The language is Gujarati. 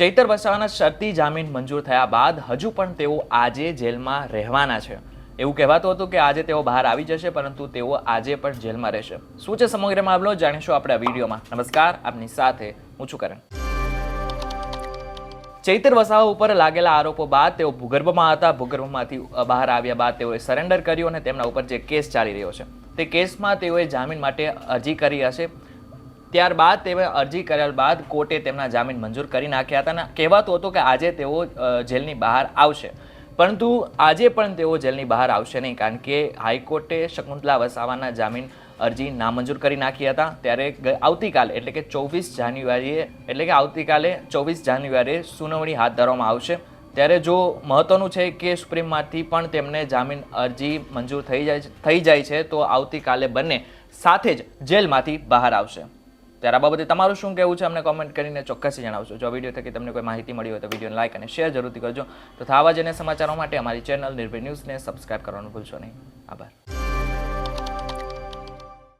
ચૈતર વસાવાના શરતી જામીન મંજૂર થયા બાદ હજુ પણ તેઓ આજે જેલમાં રહેવાના છે. એવું કહેવાતું હતું કે આજે તેઓ બહાર આવી જશે, પરંતુ તેઓ આજે પણ જેલમાં રહેશે. શું છે સમગ્ર મામલો જાણીશું આપણે આ વિડીયોમાં. નમસ્કાર, આપની સાથે હું છું કરણ. ચૈતર વસાવા ઉપર લાગેલા આરોપો બાદ તેઓ ભૂગર્ભમાં હતા. ભૂગર્ભમાંથી બહાર આવ્યા બાદ તેઓએ સરેન્ડર કર્યું અને તેમના ઉપર જે કેસ ચાલી રહ્યો છે, તે કેસમાં તેઓએ જામીન માટે અરજી કરી હશે. ત્યારબાદ તેઓએ અરજી કર્યા બાદ કોર્ટે તેમના જામીન મંજૂર કરી નાખ્યા હતા અને કહેવાતું હતું કે આજે તેઓ જેલની બહાર આવશે. પરંતુ આજે પણ તેઓ જેલની બહાર આવશે નહીં, કારણ કે હાઈકોર્ટે શકુંતલા વસાવાના જામીન અરજી નામંજૂર કરી નાખી હતા. ત્યારે આવતીકાલે, એટલે કે ચોવીસ જાન્યુઆરીએ, એટલે કે આવતીકાલે ચોવીસ જાન્યુઆરીએ સુનાવણી હાથ ધરવામાં આવશે. ત્યારે જો મહત્વનું છે કે સુપ્રીમમાંથી પણ તેમને જામીન અરજી મંજૂર થઈ જાય થઈ જાય છે, તો આવતીકાલે બંને સાથે જ જેલમાંથી બહાર આવશે. ત્યારે આ બાબતે તમારું શું કહેવું છે અમને કોમેન્ટ કરીને ચોક્કસથી જણાવશો. જો વીડિયો થકી તમને કોઈ માહિતી મળી હોય તો વિડીયોને લાઇક અને શેર જરૂરથી કરજો. તથા આવા જ સમાચારો માટે અમારી ચેનલ નિર્ભય ન્યૂઝને સબસ્ક્રાઇબ કરવાનું ભૂલશો નહીં. આભાર.